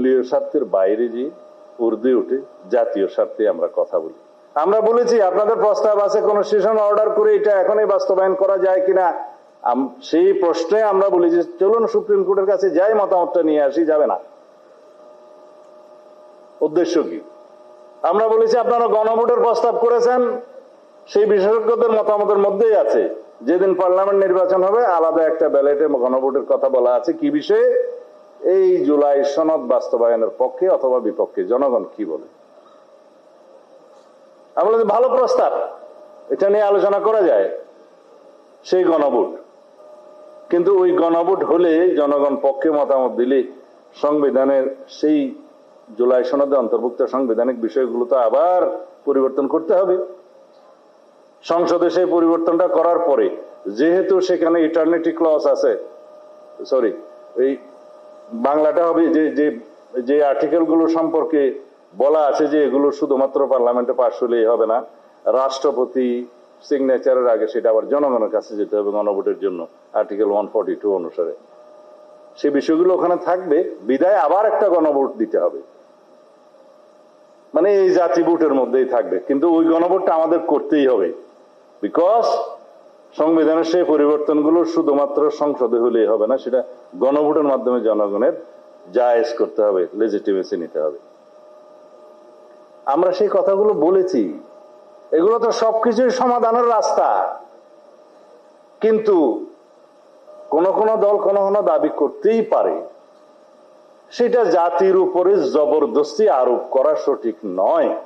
দলীয় স্বার্থের বাইরে যে উর্দে উঠে জাতীয় স্বার্থে আমরা কথা বলি। আমরা বলেছি, আপনাদের প্রস্তাব আছে, কোন সেশন অর্ডার করে এটা এখনই বাস্তবায়ন করা যায় কিনা? সেই প্রশ্নে আমরা বলি যে, চলুন সুপ্রিম কোর্টের কাছে যাই, মতামতটা নিয়ে আসি, যাবে না। উদ্দেশ্য কি? আমরা বলেছি, আপনারা গণভোটের প্রস্তাব করেছেন, সেই বিশেষজ্ঞদের মতামতের মধ্যেই আছে। যেদিন পার্লামেন্ট নির্বাচন হবে, আলাদা একটা ব্যালেটে গণভোটের কথা বলা আছে। কি বিষয়ে? এই জুলাই সনদ বাস্তবায়নের পক্ষে অথবা বিপক্ষে জনগণ কি বলে? আমরা ভালো প্রস্তাব, এটা নিয়ে আলোচনা করা যায়, সেই গণভোট। কিন্তু ওই গণভোট হলে জনগণ পক্ষে মতামত দিলে সংবিধানের সেই জুলাই সনদে অন্তর্ভুক্ত সাংবিধানিক বিষয়গুলো তো আবার পরিবর্তন করতে হবে। সংসদে সেই পরিবর্তনটা করার পরে, যেহেতু সেখানে ইটার্নিটি ক্লস আছে সরি এই বাংলাটা হবে যে যে যে আর্টিকেলগুলো সম্পর্কে বলা আছে যে এগুলো শুধুমাত্র পার্লামেন্টে পাশ হলেই হবে না, রাষ্ট্রপতি সিগনেচারের আগে সেটা আবার জনগণের কাছে যেতে হবে গণভোটের জন্য আর্টিকেল ওয়ান ফর্টি টু অনুসারে। সে বিষয়গুলো ওখানে থাকবে, বিদায় আবার একটা গণভোট দিতে হবে। মানে এই জাতি ভোটের মধ্যেই থাকবে, কিন্তু ওই গণভোটটা আমাদের করতেই হবে। বিকজ সংবিধানের সেই পরিবর্তনগুলো শুধুমাত্র সংসদে হলেই হবে না, সেটা গণভোটের মাধ্যমে জনগণের জায়েজ করতে হবে লেজিটিমেসি নিতে হবে। আমরা সেই কথাগুলো বলেছি। এগুলো তো সবকিছুই সমাধানের রাস্তা। কিন্তু কোন কোন দল কোন কোন দাবি করতেই পারে। সেটা জাতির উপরে জবরদস্তি আরোপ করা সঠিক নয়।